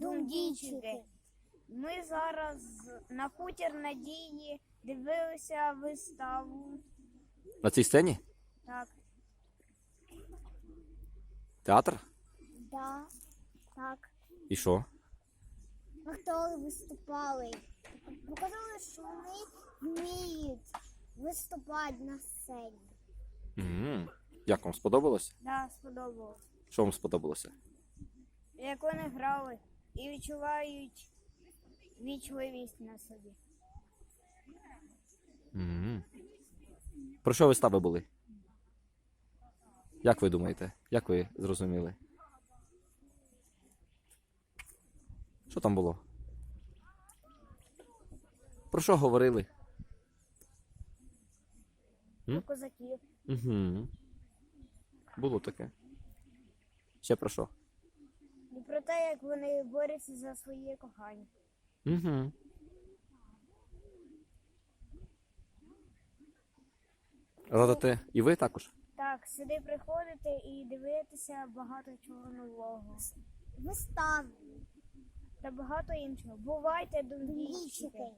Дундійчики. Ми зараз на хутір надії дивилися виставу. На цій сцені? Так, Театр? да, так. І що? Актори виступали. Показали, що вони вміють виступати на сцені. м Як вам сподобалось? Да, сподобалось. Що вам сподобалося? Як вони грали і відчувають вічливість на собі. м Про що вистави були? Як ви думаєте? Як ви зрозуміли? Що там було? Про що говорили? Про козаків. Угу. Було таке. Ще про що? Про те, як вони борються за своє кохання. Угу. Радите і ви також? Так, сюди приходити і дивитися багато чого нового. Вистави Та багато іншого. Бувайте, дундійчики.